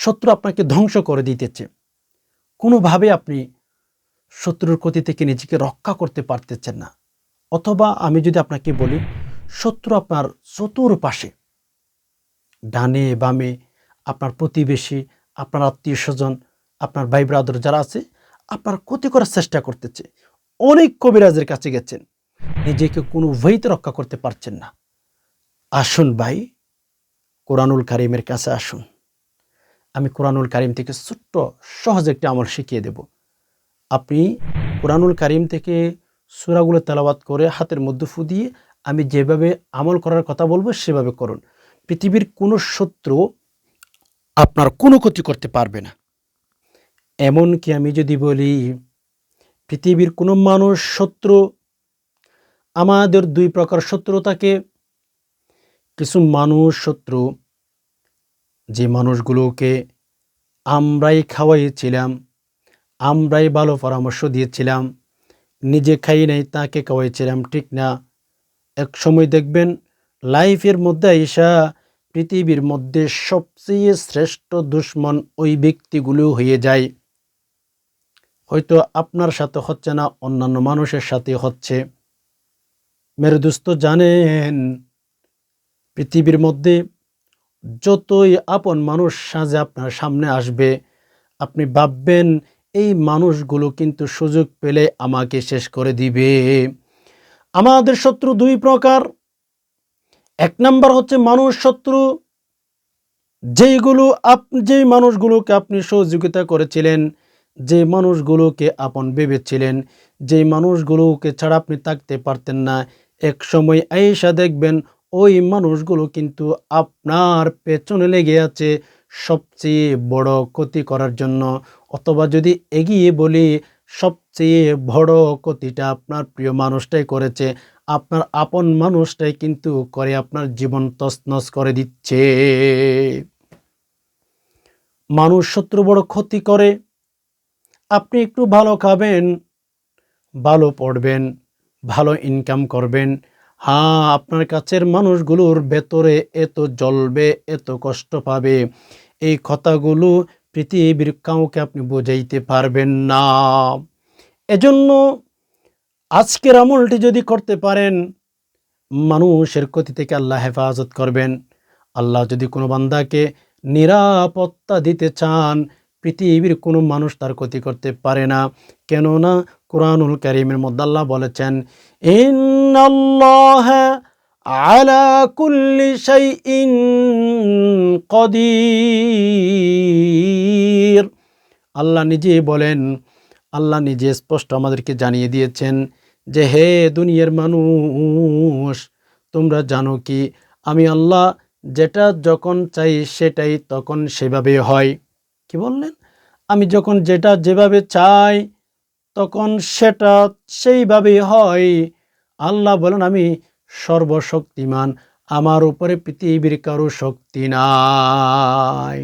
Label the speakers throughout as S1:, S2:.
S1: শত্রু আপনাকে ধ্বংস করে দিতেছে। কোনোভাবে আপনি শত্রুর ক্ষতি থেকে নিজেকে রক্ষা করতে পারতেছেন না। অথবা আমি যদি আপনাকে বলি, শত্রু আপনার চতুর পাশে ডানে বামে আপনার প্রতিবেশী, আপনার আত্মীয় স্বজন, আপনার ভাই ব্রাদর যারা আছে, আপনার ক্ষতি করার চেষ্টা করতেছে। অনেক কবিরাজের কাছে গেছেন, নিজেকে কোনো ওয়েতে রক্ষা করতে পারছেন না। আসুন ভাই, কোরআনুল কারিমের কাছে আসুন। আমি কোরআনুল কারিম থেকে ছোট্ট, সহজ একটি আমল শিখিয়ে দেব। আপনি কোরআনুল কারিম থেকে সুরাগুলো তেলাবাত করে হাতের মধ্যে ফু দিয়ে আমি যেভাবে আমল করার কথা বলব সেভাবে করুন। পৃথিবীর কোনো শত্রু আপনার কোনো ক্ষতি করতে পারবে না। এমনকি আমি যদি বলি, পৃথিবীর কোনো মানুষ শত্রু, আমাদের দুই প্রকার শত্রু থাকে কিছু মানুষ শত্রু মানুষগুলোকে আমরাই খাওয়াইছিলাম, আমরাই ভালো পরামর্শ দিয়েছিলাম, নিজে খাই নাই, তাকে খাওয়াইছিলাম, ঠিক না? এক সময় দেখবেন, লাইফের মধ্যে আইসা পৃথিবীর মধ্যে সবচেয়ে শ্রেষ্ঠ দুশ্মন ওই ব্যক্তিগুলো হয়ে যায়। হয়তো আপনার সাথে হচ্ছে না, অন্যান্য মানুষের সাথে হচ্ছে। মেরে দোস্ত জানেন, পৃথিবীর মধ্যে যতই আপন মানুষ সাজে আপনার সামনে আসবে, আপনি ভাববেন, এই মানুষগুলো কিন্তু সুযোগ পেলে আমাকে শেষ করে দিবে। আমাদের শত্রু দুই প্রকার। এক নাম্বার হচ্ছে মানুষ শত্রু, যেইগুলো আপ, যেই মানুষগুলোকে আপনি সহযোগিতা করেছিলেন যে মানুষগুলোকে আপন ভেবেছিলেন, যেই মানুষগুলোকে ছাড়া আপনি থাকতে পারতেন না, এক সময় আইসা দেখবেন ওই মানুষগুলো কিন্তু আপনার পেছনে লেগে আছে সবচেয়ে বড় ক্ষতি করার জন্য। অথবা যদি এগিয়ে বলি, সবচেয়ে বড় ক্ষতিটা আপনার প্রিয় মানুষটাই করেছে। আপনার আপন মানুষটাই কিন্তু করে আপনার জীবন তছনছ করে দিচ্ছে। মানুষ শত্রু বড় ক্ষতি করে। আপনি একটু ভালো খাবেন, ভালো পড়বেন, ভালো ইনকাম করবেন। হ্যাঁ আপনার কাছের মানুষগুলোর ভেতরে এত জ্বলবে, এত কষ্ট পাবে। এই কথাগুলো পৃথিবীর কাউকে আপনি বোঝাইতে পারবেন না। এজন্য আজকের আমলটি যদি করতে পারেন, মানুষের ক্ষতি থেকে আল্লাহ হেফাজত করবেন। আল্লাহ যদি কোনো বান্দাকে নিরাপত্তা দিতে চান, পৃথিবীর কোনো মানুষ তার ক্ষতি করতে পারে না। কেননা কোরআনুল করিমের মধ্যে আল্লাহ বলেছেন আলা কুল্লি শাইইন কদির। আল্লাহ নিজে বলেন, আল্লাহ নিজে স্পষ্ট আমাদেরকে জানিয়ে দিয়েছেন যে, হে দুনিয়ার মানুষ, তোমরা জানো কি, আমি আল্লাহ যেটা যখন চাই সেটাই তখন সেভাবে হয়। কি বললেন? আমি যখন যেটা যেভাবে চাই তখন সেটা সেইভাবে হয়। আল্লাহ বলেন, আমি সর্বশক্তিমান, আমার উপরে পৃথিবীর কারও শক্তি নাই।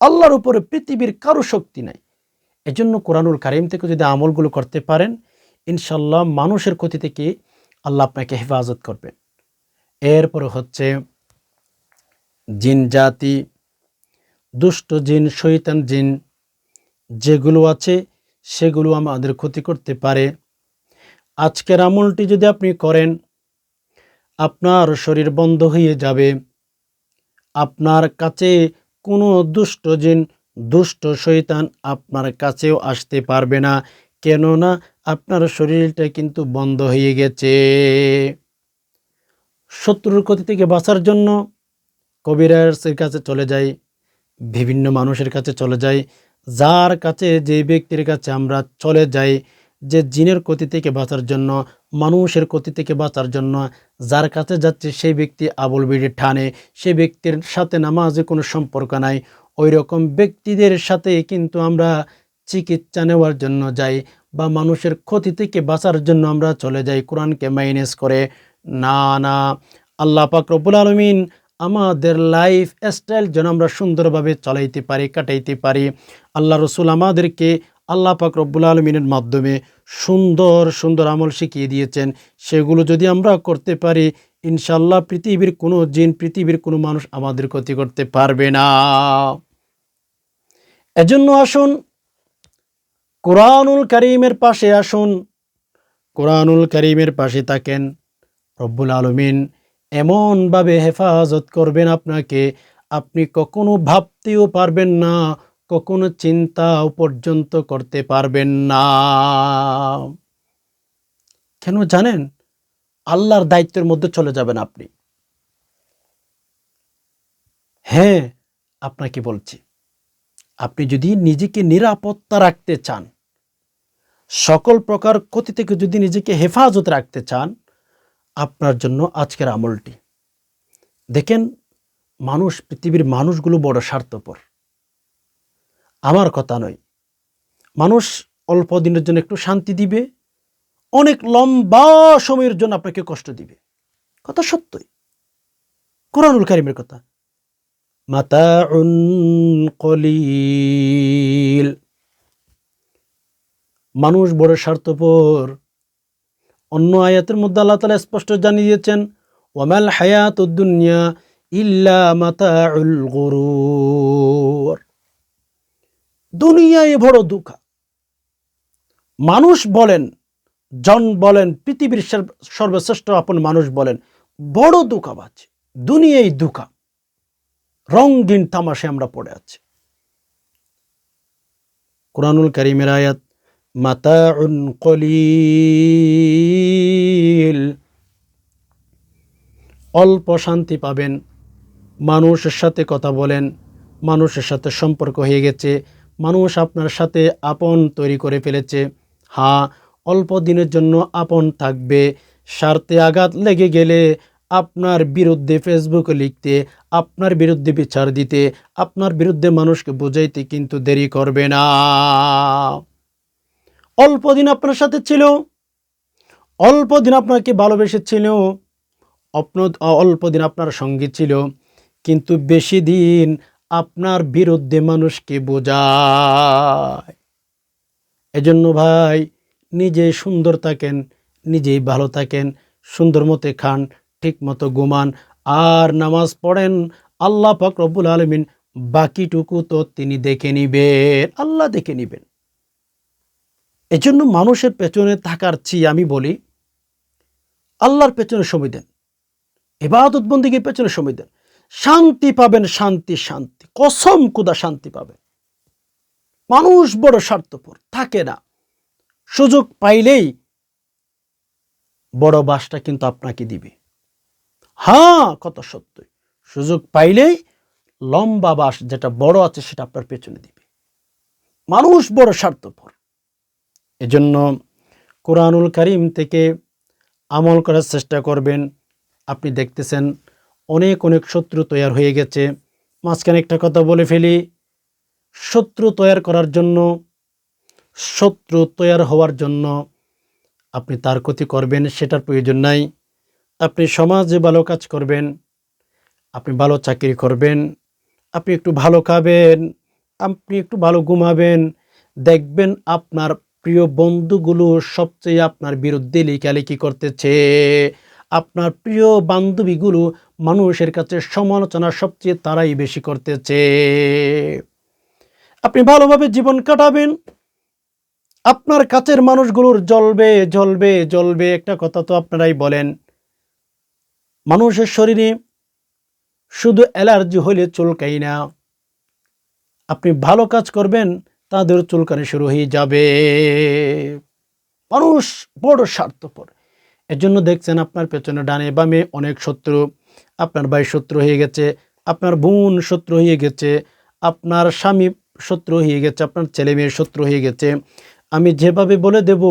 S1: আল্লাহর উপরে পৃথিবীর কারও শক্তি নাই। এজন্য কোরআনুল কারিম থেকে যদি আমলগুলো করতে পারেন ইনশাল্লাহ মানুষের ক্ষতি থেকে আল্লাহ আপনাকে হেফাজত করবেন। এরপরে হচ্ছে, জিন জাতি, দুষ্ট জিন শৈতান জিন, যেগুলো আছে সেগুলো আমাদের ক্ষতি করতে পারে। আজকের আমলটি যদি আপনি করেন, আপনার শরীর বন্ধ হয়ে যাবে। আপনার কাছে কোনো দুষ্ট জিন, দুষ্ট শৈতান আপনার কাছেও আসতে পারবে না, কেননা আপনার শরীরটা কিন্তু বন্ধ হয়ে গেছে। শত্রুর ক্ষতি থেকে বাঁচার জন্য কবিরাজের কাছে চলে যাই, বিভিন্ন মানুষের কাছে চলে যাই যার কাছে যে ব্যক্তির কাছে আমরা চলে যাই, যে জিনের ক্ষতি থেকে বাঁচার জন্য, মানুষের ক্ষতি থেকে বাঁচার জন্য, যার কাছে যাচ্ছে সেই ব্যক্তি আবুল বিড়ি ঠানে। সেই ব্যক্তির সাথে নামাজে কোনো সম্পর্ক নাই। ওই রকম ব্যক্তিদের সাথে কিন্তু আমরা চিকিৎসা নেওয়ার জন্য যাই বা মানুষের ক্ষতি থেকে বাঁচার জন্য আমরা চলে যাই কোরআনকে মাইনেস করে। না না, আল্লাহ পাক রব্বুল আলমিন আমাদের লাইফ স্টাইল যেন আমরা সুন্দরভাবে চালাইতে পারি, কাটাইতে পারি। আল্লাহ রসুল আমাদেরকে আল্লাহ পাক রব্বুল আলমিনের মাধ্যমে সুন্দর সুন্দর আমল শিখিয়ে দিয়েছেন। সেগুলো যদি আমরা করতে পারি ইনশাল্লাহ পৃথিবীর কোনো জিন, পৃথিবীর কোনো মানুষ আমাদের ক্ষতি করতে পারবে না। এজন্য আসুন, কোরআনুল করিমের পাশে আসুন। কোরআনুল করিমের পাশে থাকেন রব্বুল আলমিন। এমনভাবে হেফাজত করবেন আপনাকে, আপনি কখনো ভাবতেও পারবেন না, কখনো চিন্তাও পর্যন্ত করতে পারবেন না। কেন জানেন? আল্লাহর দায়িত্বের মধ্যে চলে যাবেন আপনি। হ্যাঁ আপনাকে বলছি, আপনি যদি নিজেকে নিরাপত্তা রাখতে চান, সকল প্রকার ক্ষতি থেকে যদি নিজেকে হেফাজত রাখতে চান আপনার জন্য আজকের আমলটি। দেখেন, মানুষ, পৃথিবীর মানুষগুলো বড় স্বার্থপর। আমার কথা নয়। মানুষ অল্প দিনের জন্য একটু শান্তি দিবে, অনেক লম্বা সময়ের জন্য আপনাকে কষ্ট দিবে। কথা সত্যই। কোরআনুল কারিমের কথা। মাতাউন কলিল। মানুষ বড় স্বার্থপর। অন্য আয়াতের মধ্যে আল্লাহ তালা স্পষ্ট জানিয়ে দিয়েছেন ওয়ামাল হায়াত দুনিয়া ইল্লা মাতাউল গরুর। দুনিয়ায় বড় দুঃখা। মানুষ বলেন, জন বলেন, পৃথিবীর সর্বশ্রেষ্ঠ আপন মানুষ বলেন, বড় দুঃখাবাজ দুনিয়ায় দুঃখা। রঙ্গিন তামাশে আমরা পড়ে আছি। কোরআনুল করিমের আয়াত মাতাউন কলিল। অল্প শান্তি পাবেন, মানুষের সাথে কথা বলেন, মানুষের সাথে সম্পর্ক হয়ে গেছে, মানুষ আপনার সাথে আপন তৈরি করে ফেলেছে। হ্যাঁ অল্প দিনের জন্য আপন থাকবে, স্বার্থে আঘাত লেগে গেলে আপনার বিরুদ্ধে ফেসবুকে লিখতে, আপনার বিরুদ্ধে বিচার দিতে, আপনার বিরুদ্ধে মানুষকে বোঝাইতে কিন্তু দেরি করবে না। অল্প দিন আপনার সাথে ছিল, অল্প দিন আপনাকে ভালোবেসেছিল অপ্ন- অল্প দিন আপনার সঙ্গী ছিল, কিন্তু বেশি দিন আপনার বিরুদ্ধে মানুষকে বোঝায়? এজন্য ভাই, নিজে সুন্দর থাকেন, নিজেই ভালো থাকেন, সুন্দর মতে খান, ঠিক মতো ঘুমান, আর নামাজ পড়েন, আল্লাহ পাক রব্বুল আলমিন বাকিটুকু তো তিনি দেখে নিবেন, আল্লাহ দেখে নিবেন। এজন্য মানুষের পেছনে থাকার চেয়ে আমি বলি, আল্লাহর পেছনে সময় দেন। এবাদত বন্দিগির পেছনে সময় দেন। শান্তি পাবেন, শান্তি শান্তি। কসম কুদা শান্তি পাবেন মানুষ বড় স্বার্থপর, থাকে না। সুযোগ পাইলেই বড় বাসটা কিন্তু আপনাকে দিবে। হ্যাঁ কত সত্যই। সুযোগ পাইলেই লম্বা বাস যেটা বড় আছে সেটা আপনার পেছনে দিবে। মানুষ বড় স্বার্থপর। এজন্য কোরআনুল করিম থেকে আমল করার চেষ্টা করবেন। আপনি দেখতেছেন অনেক অনেক শত্রু তৈরি হয়ে গেছে। মাঝখানে একটা কথা বলে ফেলি, শত্রু তৈরি করার জন্য, শত্রু তৈরি হওয়ার জন্য আপনি তার ক্ষতি করবেন, সেটার প্রয়োজন নাই। আপনি সমাজে ভালো কাজ করবেন, আপনি ভালো চাকরি করবেন, আপনি একটু ভালো খাবেন, আপনি একটু ভালো ঘুমাবেন, দেখবেন আপনার প্রিয় বন্ধুগুলো, সবচেয়ে আপনার বিরুদ্ধে লেখালেখি করতেছে। আপনার প্রিয় বান্ধবীগুলো মানুষের কাছে সমালোচনা সবচেয়ে তারাই বেশি করতেছে। আপনি ভালোভাবে জীবন কাটাবেন। আপনার কাছের মানুষগুলোর জ্বলবে জ্বলবে জ্বলবে, একটা কথা তো আপনারাই বলেন। মানুষের শরীরে শুধু অ্যালার্জি হলে চলকাই না। আপনি ভালো কাজ করবেন তাদের চুলকানি শুরু হয়ে যাবে। মানুষ বড় স্বার্থপর। এর জন্য দেখছেন আপনার পেছনে ডানে বামে অনেক শত্রু। আপনার ভাই শত্রু হয়ে গেছে, আপনার বোন শত্রু হয়ে গেছে, আপনার স্বামী শত্রু হয়ে গেছে, আপনার ছেলে মেয়ের শত্রু হয়ে গেছে। আমি যেভাবে বলে দেব,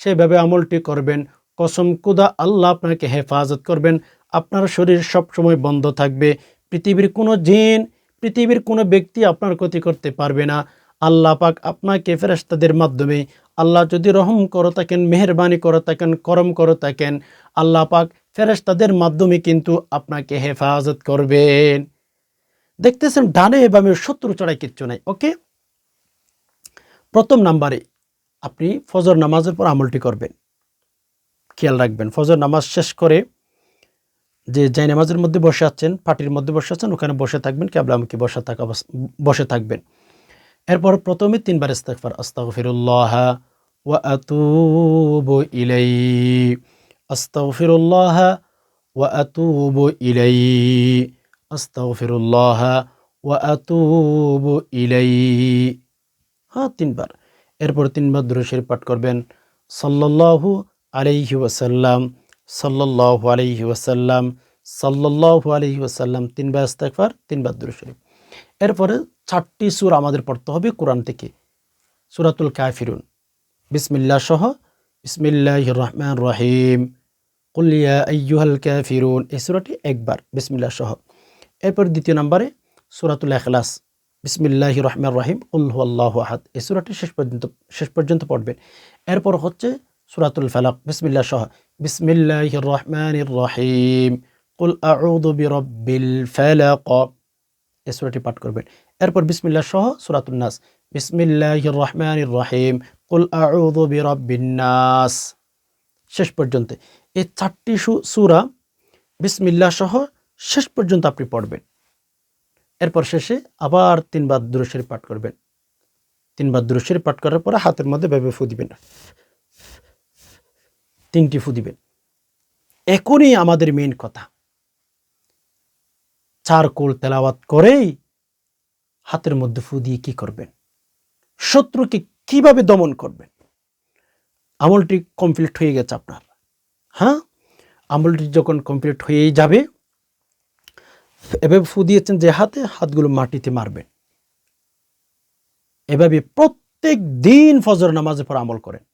S1: সেভাবে আমলটি করবেন। কসম কুদা আল্লাহ আপনাকে হেফাজত করবেন। আপনার শরীর সবসময় বন্ধ থাকবে। পৃথিবীর কোনো জিন, পৃথিবীর কোনো ব্যক্তি আপনার ক্ষতি করতে পারবে না। আল্লাহ পাক আপনাকে ফেরেস্তাদের মাধ্যমে আল্লাহ যদি রহম করো থাকেন, মেহরবানি করো থাকেন, করম করো থাকেন, আল্লাহ পাক ফেরেস্তাদের মাধ্যমে কিন্তু আপনাকে হেফাজত করবেন। দেখতেছেন, ডানে বামে শত্রু চড়াই কিচ্ছু নাই, ওকে? প্রথম নাম্বারে আপনি ফজর নামাজের পর আমলটি করবেন। খেয়াল রাখবেন, ফজর নামাজ শেষ করে যে যাই নামাজের মধ্যে বসে আছেন পাটির মধ্যে বসে আছেন, ওখানে বসে থাকবেন, কেবলামুখী বসে থাকা বসে থাকবেন। এরপর প্রথমে তিনবার ইস্তেগফার, আস্তাগফিরুল্লাহ ওয়া আতুবু ইলাইহি। আস্তাগফিরুল্লাহ ওয়া আতুবু ইলাইহি। আস্তাগফিরুল্লাহ ওয়া আতুবু ইলাইহি। হ্যাঁ তিনবার। এরপর তিনবার দুরূদ পাঠ করবেন। সাল্লাল্লাহু আলাইহি ওয়াসাল্লাম, সাল্লাল্লাহু আলাইহি ওয়াসাল্লাম, সাল্লাল্লাহু আলাইহি ওয়াসাল্লাম তিনবার ইস্তেগফার, তিনবার দুরূদ শরীফ। এরপরে চারটি সুর আমাদের পড়তে হবে কোরআন থেকে। সুরাতুল কাফিরুন। বিসমিল্লাহ সহ বিসমিল্লাহ রহমান রহিম। কুলিয়া আইয়ুহাল কাফিরুন। এই সুরাটি একবার বিসমিল্লা সহ। এরপর দ্বিতীয় নম্বরে সুরাতুল এখলাস বিসমিল্লাহ রহমান রহিম। উল্হু আল্লাহ আহাদ। এই সুরাটি শেষ পর্যন্ত শেষ পর্যন্ত পড়বেন। এরপর হচ্ছে সুরাতুল ফালাক। বিসমিল্লাহ সহ। বিসমিল্লাহ রহমান রহিম। কুল আউযু বিরব্বিল ফালাক। এই সুরাটি পাঠ করবেন। এরপর বিসমিল্লা সহ সুরাতুল নাস। বিসমিল্লাহ রহমান রহিম কুল নাস। শেষ পর্যন্ত। এই চারটি সূরা বিসমিল্লাহ সহ শেষ পর্যন্ত আপনি পড়বেন। এরপর শেষে আবার তিনবার দুরুশরী পাঠ করবেন। তিনবার দুরুশরী পাঠ করার পরে হাতের মধ্যে ভেবে ফু দিবেন। তিনটি ফু দিবেন। এখনই আমাদের মেন কথা। চার কোল তেলাওয়াত করেই হাতের মধ্যে ফু দিয়ে কি করবেন? শত্রুকে কীভাবে দমন করবেন? আমলটি কমপ্লিট হয়ে গেছে আপনার। হ্যাঁ? আমলটি যখন কমপ্লিট হয়েই যাবে, এভাবে ফু দিয়েছেন যে হাতে, হাতগুলো মাটিতে মারবেন। এভাবে প্রত্যেক দিন ফজর নামাজের পর আমল করেন।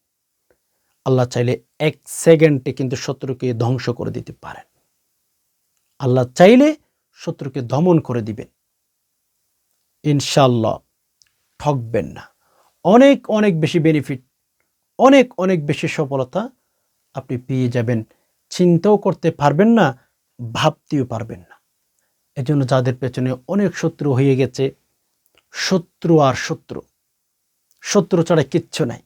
S1: আল্লাহ চাইলে এক সেকেন্ডে কিন্তু শত্রুকে ধ্বংস করে দিতে পারেন। আল্লাহ চাইলে শত্রুকে দমন করে দিবেন। ইনশাল্লাহ ঠকবেন না। অনেক অনেক বেশি বেনিফিট অনেক অনেক বেশি সফলতা আপনি পেয়ে যাবেন। চিন্তাও করতে পারবেন না, ভাবতেও পারবেন না। এজন্য যাদের পেছনে অনেক শত্রু হয়ে গেছে, শত্রু আর শত্রু শত্রু ছাড়া কিচ্ছু নাই।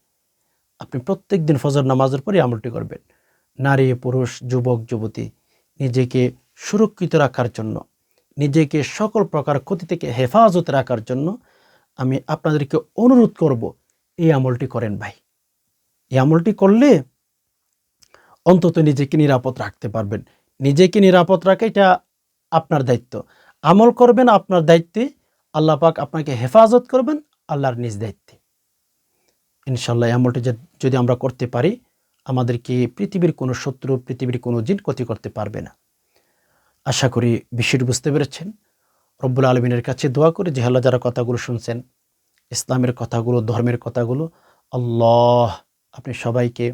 S1: আপনি প্রত্যেক দিন ফজর নামাজের পরে আমলটি করবেন। নারী, পুরুষ, যুবক, যুবতী, নিজেকে সুরক্ষিত রাখার জন্য। নিজেকে সকল প্রকার ক্ষতি থেকে হেফাজত রাখার জন্য আমি আপনাদেরকে অনুরোধ করব, এই আমলটি করেন ভাই। এই আমলটি করলে অন্তত নিজেকে নিরাপদ রাখতে পারবেন। নিজেকে নিরাপদ রাখা এটা আপনার দায়িত্ব। আমল করবেন আপনার দায়িত্বে, আল্লাহ পাক আপনাকে হেফাজত করবেন আল্লাহর নিজ দায়িত্বে। ইনশাল্লাহ এই আমলটি যদি আমরা করতে পারি আমাদেরকে পৃথিবীর কোনো শত্রু, পৃথিবীর কোনো জিন ক্ষতি করতে পারবে না। আশা করি বিষয়টি বুঝতে পেরেছেন। রব্বুল আলমিনের কাছে দোয়া করে আল্লাহ যারা কথাগুলো শুনছেন, ইসলামের কথাগুলো, ধর্মের কথাগুলো, আল্লাহ আপনি সবাইকে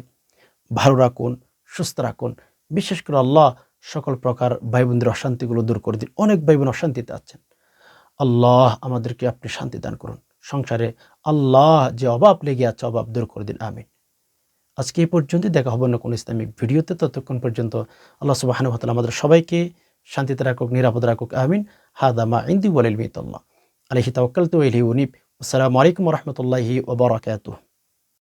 S1: ভালো রাখুন, সুস্থ রাখুন। বিশেষ করে আল্লাহ সকল প্রকার ভাই বোনদের অশান্তিগুলো দূর করে দিন। অনেক ভাই বোন অশান্তিতে আছেন। আল্লাহ আমাদেরকে আপনি শান্তি দান করুন। সংসারে আল্লাহ যে অভাব লেগে আছে, অভাব দূর করে দিন। আমিন। আজকে এই পর্যন্ত দেখা হবে না কোনো ইসলামিক ভিডিওতে। ততক্ষণ পর্যন্ত আল্লাহ সুবাহানুভাতাল আমাদের সবাইকে শান্তিতে রাখুক নিরাপদ রাখুক আমিন হাদামা ইন্দি ওয়ালিল মিতাল্লাহ আলহি তাওয়াক্কালতু ইলাইহি উনিব আসসালামু আলাইকুম ওয়া রাহমাতুল্লাহি ওয়া বারাকাতুহু